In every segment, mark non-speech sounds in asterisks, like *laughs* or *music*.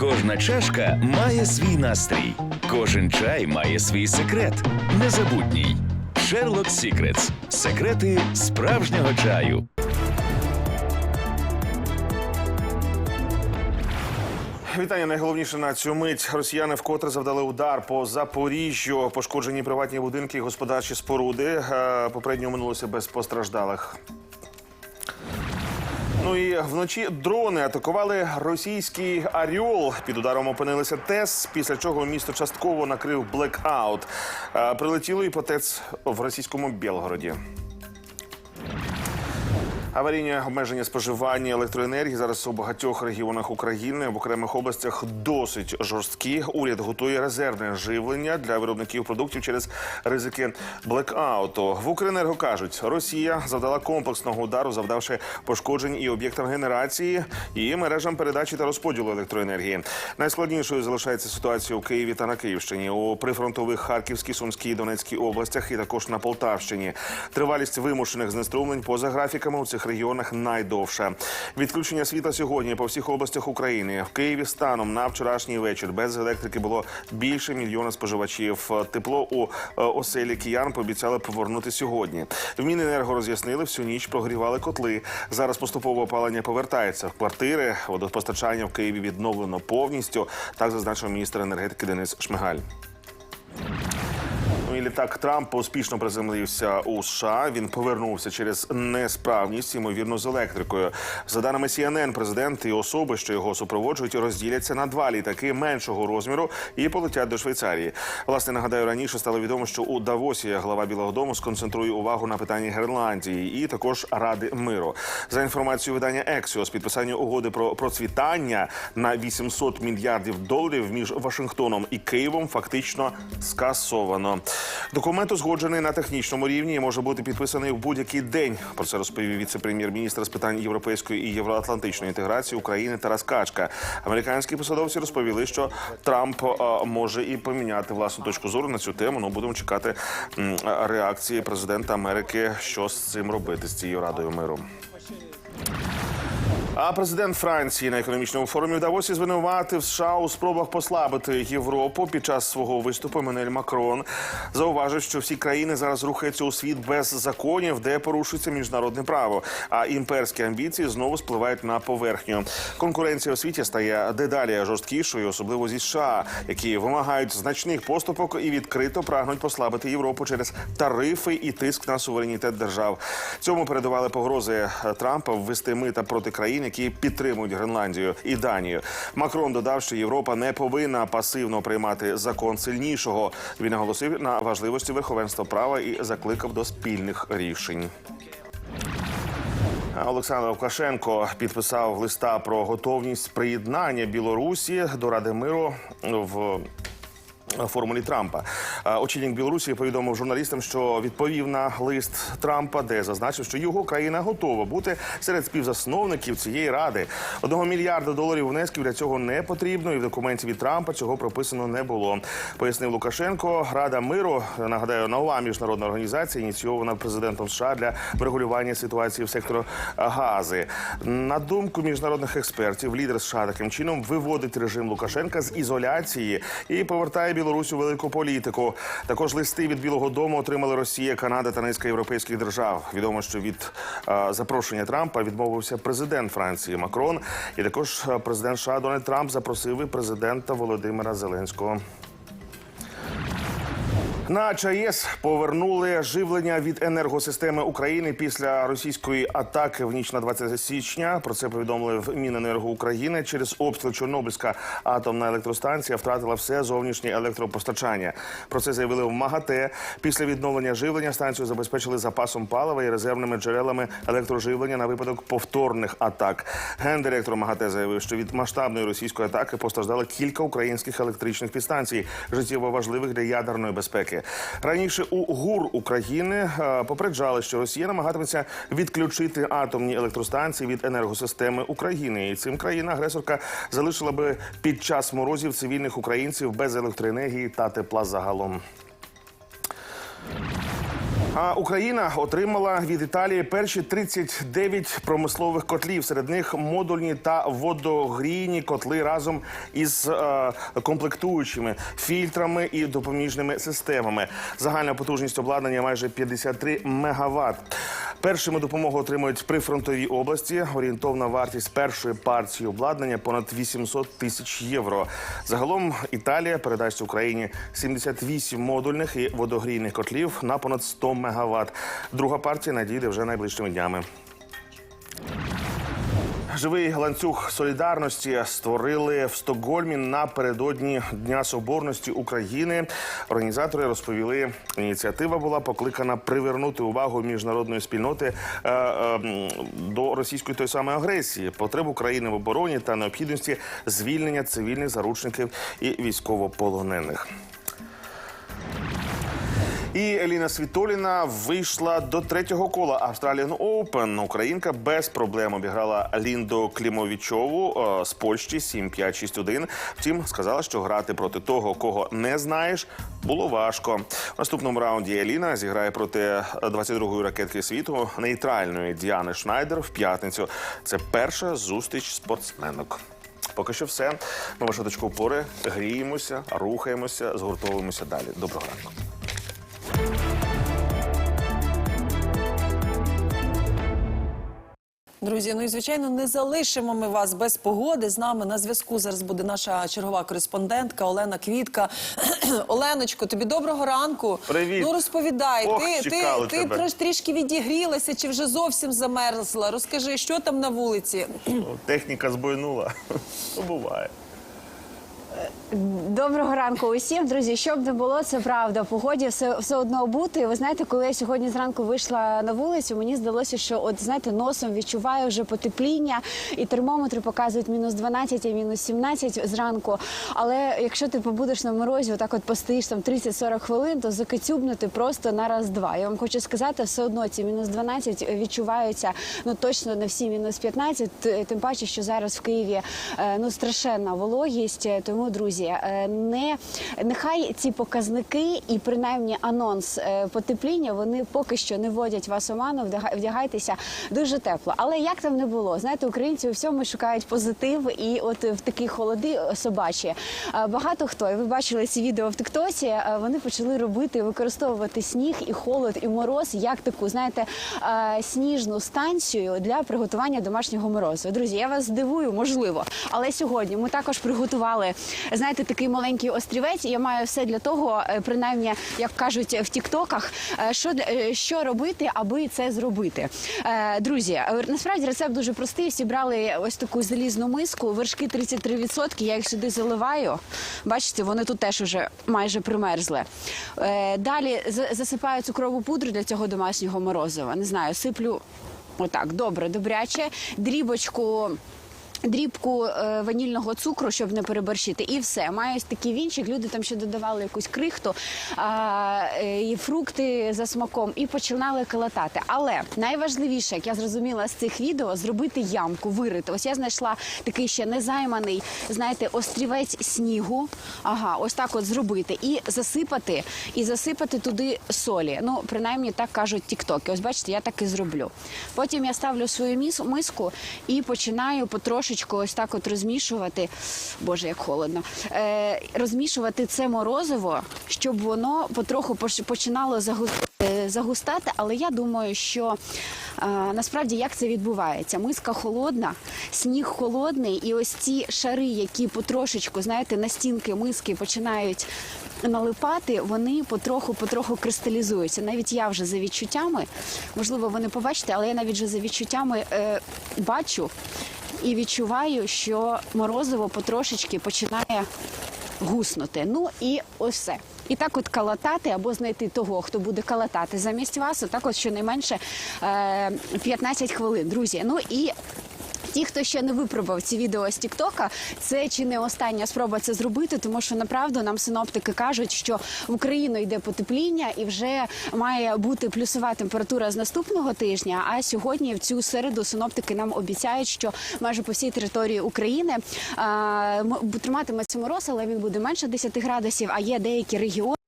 Кожна чашка має свій настрій, кожен чай має свій секрет. Незабутній. Sherlock Secrets. Секрети справжнього чаю. Вітання найголовніше на цю мить. Росіяни вкотре завдали удар по Запоріжжю. Пошкоджені приватні будинки, і господарчі споруди. Е, Попередньо минулося без постраждалих. Ну і вночі дрони атакували російський Аріол. Під ударом опинилися ТЕС, після чого місто частково накрив блекаут. Е, Прилетіло і потець в російському Білгороді. Аварійні обмеження споживання електроенергії зараз у багатьох регіонах України в окремих областях досить жорсткі. Уряд готує резервне живлення для виробників продуктів через ризики блекауту. В Укренерго кажуть, Росія завдала комплексного удару, завдавши пошкоджень і об'єктам генерації, і мережам передачі та розподілу електроенергії. Найскладнішою залишається ситуація у Києві та на Київщині, у прифронтових Харківській, Сумській, Донецькій областях і також на Полтавщині. Тривалість вимушених знеструмлень поза графіками у цих регіонах найдовша. Відключення світла сьогодні по всіх областях України. В Києві станом на вчорашній вечір без електрики було більше мільйона споживачів. Тепло у е, оселі киян пообіцяли повернути сьогодні. В Міненерго роз'яснили, всю ніч прогрівали котли. Зараз поступово опалення повертається в квартири. Водопостачання в Києві відновлено повністю. Так зазначив міністр енергетики Денис Шмигаль. Ну літак Трампа успішно приземлився у США. Він повернувся через несправність, ймовірно, з електрикою. За даними CNN, президент і особи, що його супроводжують, розділяться на два літаки меншого розміру і полетять до Швейцарії. Власне, нагадаю, раніше стало відомо, що у Давосі глава Білого Дому сконцентрує увагу на питанні Гренландії і також Ради миру. За інформацією видання Ексіос, підписання угоди про процвітання на 800 мільярдів доларів між Вашингтоном і Києвом фактично скасовано. Документ узгоджений на технічному рівні і може бути підписаний в будь-який день. Про це розповів віце-прем'єр-міністр з питань європейської і євроатлантичної інтеграції України Тарас Качка. Американські посадовці розповіли, що Трамп е, може і поміняти власну точку зору на цю тему. Ну будемо чекати реакції президента Америки, що з цим робити з цією радою миру. А президент Франції на економічному форумі в Давосі звинуватив США у спробах послабити Європу під час свого виступу. Еммануель Макрон зауважив, що всі країни зараз рухаються у світ без законів, де порушується міжнародне право. А імперські амбіції знову спливають на поверхню. Конкуренція у світі стає дедалі жорсткішою, особливо зі США, які вимагають значних поступок і відкрито прагнуть послабити Європу через тарифи і тиск на суверенітет держав. Цьому передавали погрози Трампа ввести мита проти країн, які підтримують Гренландію і Данію. Макрон додав, що Європа не повинна пасивно приймати закон сильнішого. Він наголосив на важливості верховенства права і закликав до спільних рішень. Олександр Лукашенко підписав листа про готовність приєднання Білорусі до Ради миру в. Формулі Трампа Е, очільник Білорусі повідомив журналістам, що відповів на лист Трампа, де зазначив, що його країна готова бути серед співзасновників цієї ради. Одного мільярда доларів внесків для цього не потрібно, і в документі від Трампа цього прописано не було. Пояснив Лукашенко. Рада миру нагадаю, нова міжнародна організація ініційована президентом США для врегулювання ситуації в сектору гази. На думку міжнародних експертів, лідер США таким чином виводить режим Лукашенка з ізоляції і повертає Білорусь у велику політику. Також листи від Білого Дому отримали Росія, Канада та низка європейських держав. Відомо, що від е, запрошення Трампа відмовився президент Франції Макрон, і також е, президент США Дональд Трамп запросив президента Володимира Зеленського. На ЧАЕС повернули живлення від енергосистеми України після російської атаки в ніч на 20 січня. Про це повідомили в Міненерго України. Через обстріл Чорнобильська атомна електростанція втратила все зовнішнє електропостачання. Про це заявили в МАГАТЕ. Після відновлення живлення станцію забезпечили запасом палива і резервними джерелами електроживлення на випадок повторних атак. Гендиректор МАГАТЕ заявив, що від масштабної російської атаки постраждали кілька українських електричних підстанцій, життєво важливих для ядерної безпеки. Раніше у ГУР України е, попереджали, що Росія намагатиметься відключити атомні електростанції від енергосистеми України. І цим країна-агресорка залишила би під час морозів цивільних українців без електроенергії та тепла загалом. А Україна отримала від Італії перші 39 промислових котлів. Серед них модульні та водогрійні котли разом із е, комплектуючими фільтрами і допоміжними системами. Загальна потужність обладнання майже 53 мегаватт. Першими допомогу отримують прифронтові області. Орієнтовна вартість першої партії обладнання понад 800 тисяч євро. Загалом Італія передасть Україні 78 модульних і водогрійних котлів на понад 100 мегаватт. Друга партія надійде вже найближчими днями. Живий ланцюг солідарності створили в Стокгольмі напередодні Дня Соборності України. Організатори розповіли, ініціатива була покликана привернути увагу міжнародної спільноти е, е, до російської той самої агресії, потреб України в обороні та необхідності звільнення цивільних заручників і військовополонених. І Еліна Світоліна вийшла до третього кола Australian Open. Українка без проблем обіграла Лінду Клімовічову е, з Польщі 7-5-6-1. Втім, сказала, що грати проти того, кого не знаєш, було важко. В наступному раунді Еліна зіграє проти 22-ї ракетки світу нейтральної Діани Шнайдер в п'ятницю. Це перша зустріч спортсменок. Поки що все. Ми вашу точку опори гріємося, рухаємося, згуртовуємося далі. Доброго ранку. Друзі, ну і звичайно не залишимо ми вас без погоди. З нами на зв'язку зараз буде наша чергова кореспондентка Олена Квітка. *clears throat* Оленочко, тобі доброго ранку. Привіт. Ну розповідай, Ох, ти, ти, ти трош, трішки відігрілася чи вже зовсім замерзла? Розкажи, що там на вулиці? Техніка збойнула. Ну, *laughs* буває. Доброго ранку усім, друзі. Що б не було, це правда. Погоді все, все одно бути. Ви знаєте, коли я сьогодні зранку вийшла на вулицю, мені здалося, що от знаєте, носом відчуваю вже потепління, і термометри показують мінус 12, а мінус 17 зранку. Але якщо ти побудеш на морозі, отак от постоїш там 30-40 хвилин, то закацюбнути просто на раз-два. Я вам хочу сказати, все одно ці мінус 12 відчуваються ну точно не всі мінус 15, тим паче, що зараз в Києві е, ну страшенна вологість. Е, Тому, друзі, е, не нехай ці показники і принаймні анонс е, потепління вони поки що не вводять вас у ману. Вдягайтеся дуже тепло. Але як там не було, знаєте, українці у всьому шукають позитив, і от в такі холоди собачі е, багато хто ви бачили ці відео в Тиктоці. е, Вони почали робити використовувати сніг і холод і мороз як таку, знаєте, сніжну станцію для приготування домашнього морозу. Друзі, я вас здивую, можливо. Але сьогодні ми також приготували, знаєте, такий маленький острівець. І я маю все для того, е, принаймні, як кажуть в Тіктоках, е, що е, що робити, аби це зробити. Друзі, насправді рецепт дуже простий. Всі брали ось таку залізну миску, вершки 33%, Я їх сюди заливаю. Бачите, вони тут теж уже майже примерзли. Далі за- засипаю цукрову пудру для цього домашнього морозива. Не знаю, сиплю отак, добре, добряче, дрібочку. Дрібку е, ванільного цукру, щоб не переборщити, і все. Маю такий вінчик. Люди там ще додавали якусь крихту а, е, і фрукти за смаком, і починали калатати. Але найважливіше, як я зрозуміла з цих відео, зробити ямку, вирити. Ось я знайшла такий ще незайманий, знаєте, острівець снігу. Ага, ось так от зробити і засипати, і засипати туди солі. Ну, принаймні так кажуть тіктоки. Ось бачите, я так і зроблю. Потім я ставлю свою міс- миску і починаю потрошечку ось так от розмішувати. Боже, як холодно. Е, розмішувати це морозиво, щоб воно потроху починало е, загустати. Але я думаю, що е, насправді як це відбувається? Миска холодна, сніг холодний, і ось ці шари, які потрошечку, знаєте, на стінки миски починають налипати, вони потроху потроху кристалізуються. Навіть я вже за відчуттями, можливо, ви не побачите, але я навіть вже за відчуттями е, бачу і відчуваю, що морозиво потрошечки починає гуснути. Ну і ось все. І так от калатати або знайти того, хто буде калатати замість вас, отак от щонайменше е, 15 хвилин, друзі. Ну і Ті, хто ще не випробував ці відео з Тіктока, це чи не остання спроба це зробити, тому що направду нам синоптики кажуть, що в Україну йде потепління і вже має бути плюсова температура з наступного тижня. А сьогодні, в цю середу, синоптики нам обіцяють, що майже по всій території України а, триматиметься мороз, але він буде менше 10 градусів. А є деякі регіони.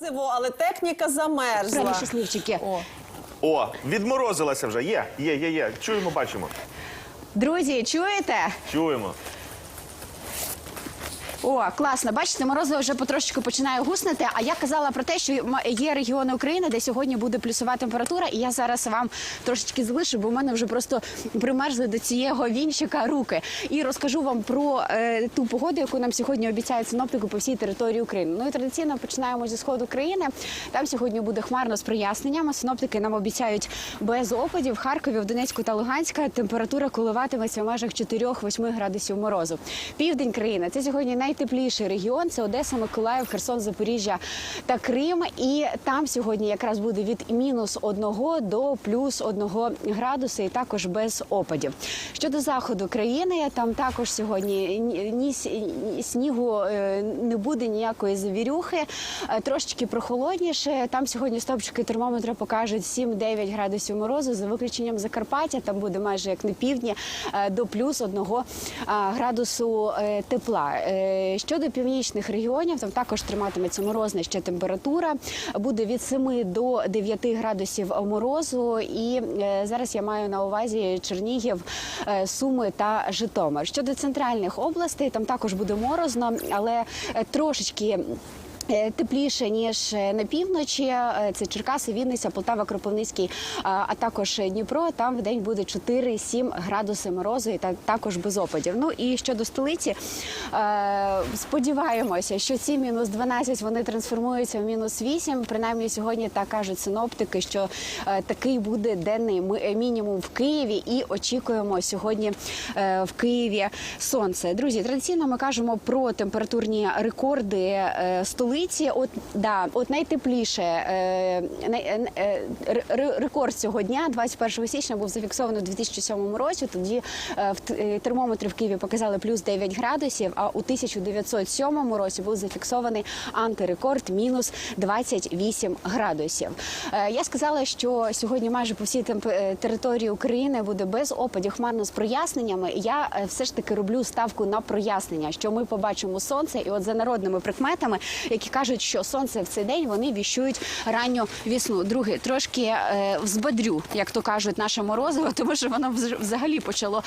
Неможливо, але техніка замерзла. Праві щасливчики. О. О, відморозилася вже. Є, є, є, є. Чуємо, бачимо. Друзі, чуєте? Чуємо. О, класно. Бачите, морозиво вже потрошечку починає гуснути. А я казала про те, що є регіони України, де сьогодні буде плюсова температура. І я зараз вам трошечки залишу, бо в мене вже просто примерзли до цього вінчика руки. І розкажу вам про е, ту погоду, яку нам сьогодні обіцяють синоптики по всій території України. Ну і традиційно починаємо зі сходу країни. Там сьогодні буде хмарно з проясненнями. Синоптики нам обіцяють без опадів. В Харкові, в Донецьку та Луганська температура коливатиметься в межах 4-8 градусів морозу. Південь країни це сьогодні найтепліший регіон. Це Одеса, Миколаїв, Херсон, Запоріжжя та Крим. І там сьогодні якраз буде від мінус 1 до плюс 1 градуса, і також без опадів. Щодо заходу країни, там також сьогодні ні, снігу е, не буде ніякої завірюхи, Е, трошечки прохолодніше. Там сьогодні стопчики термометра покажуть 7-9 градусів морозу за виключенням Закарпаття. Там буде майже як на півдні е, до плюс 1 градусу тепла. Щодо північних регіонів, там також триматиметься морозна ще температура. Буде від 7 до 9 градусів морозу. І е, зараз я маю на увазі Чернігів, е, Суми та Житомир. Щодо центральних областей, там також буде морозно, але е, трошечки. Е, Тепліше ніж е, на півночі, Е, це Черкаси, Вінниця, Полтава, Кропивницький, а також Дніпро. Там в день буде 4-7 градуси морозу і та також без опадів. Ну і щодо столиці, сподіваємося, що ці мінус 12 вони трансформуються в мінус 8. Принаймні сьогодні так кажуть синоптики, що такий буде денний мінімум в Києві, і очікуємо сьогодні в Києві сонце. Друзі, традиційно ми кажемо про температурні рекорди е, столиці. От да, от найтепліше е, е, е, ре- ре- рекорд цього дня, 21 січня, був зафіксований у 2007 році. Тоді е, в е, термометри в Києві показали плюс 9 градусів. А у 1907 році був зафіксований антирекорд мінус 28 градусів. Е, Я сказала, що сьогодні майже по всій території України буде без опадів, хмарно з проясненнями. Я все ж таки роблю ставку на прояснення, що ми побачимо сонце, і от за народними прикметами, які кажуть, що сонце в цей день вони віщують ранню вісну. Другий трошки е, взбадрю, як то кажуть, наше морозиво, *laughs* тому що воно вз- взагалі почало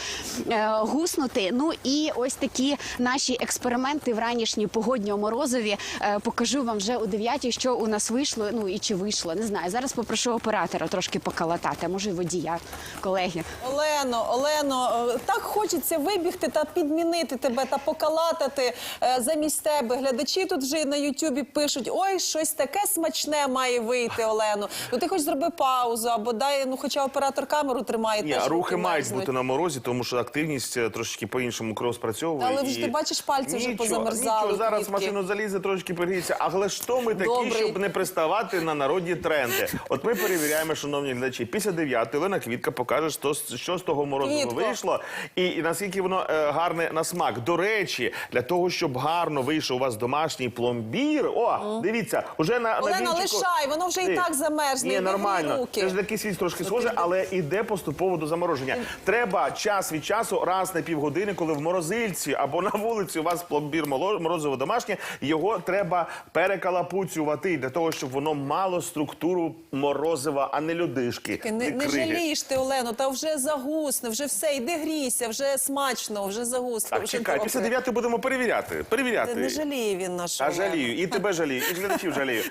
е, гуснути. Ну і ось такі наші експерименти в ранішній погодньо морозові е, покажу вам вже у 9 що у нас вийшло. Ну і чи вийшло, не знаю. Зараз попрошу оператора трошки покалатати, може водія, колеги. Олено, Олено, так хочеться вибігти та підмінити тебе та покалатати замість тебе. Глядачі тут вже на Ютубі пишуть: ой, щось таке смачне має вийти, Олено. Ну ти хоч зроби паузу або дай, ну хоча оператор камеру тримає. Ні, теж рухи мають бути на морозі, тому що активність е, трошки по-іншому кров спрацьовує. Але ж ти бачиш, пальці вже Нічого, позамерзали, Нічого, зараз квітки. машину залізе, трошки перегріється. Але то ми такі, Добрий. щоб не приставати на народні тренди. От ми перевіряємо, шановні глядачі. Після 9 Олена Квітка покаже, що, що з того морозу вийшло, і, і наскільки воно е, гарне на смак. До речі, для того, щоб гарно вийшов у вас домашній пломбір. О, дивіться, уже на, Олена, на вінчику- лишай, воно вже і Ні. так замерзне, Ні, нормально. руки. Це ж такий світ трошки схоже, але іде поступово до замороження. Треба час від часу, раз на півгодини, коли в морозильці або на вулиці у вас пломбір моло- морозиво домашнє, його треба перекалапуцювати для того, щоб воно мало структуру морозива, а не людишки. Не, не криги. жалієш ти, Олено, та вже загусне, вже все, йди грійся, вже смачно, вже загусне. Так, вже чекай, добре. після 9 будемо перевіряти. Перевіряти. Не, не жаліє він нашого. А жалію, і тебе жалію, і глядачів жалію.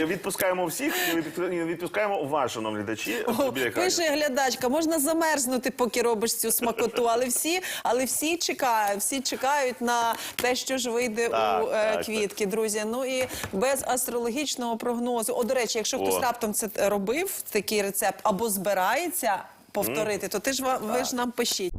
Відпускаємо всіх, відпускаємо вас, шановні глядачі. Пише глядачка, можна замерзнути, поки робиш цю смакоту, але всі, але всі чекають, всі чекають на те, що ж вийде Так, у е, так, квітки, друзі. Ну і без астрологічного прогнозу. О, до речі, якщо хтось раптом це робив, такий рецепт, або збирається повторити, то ти ж ви ж нам пишіть.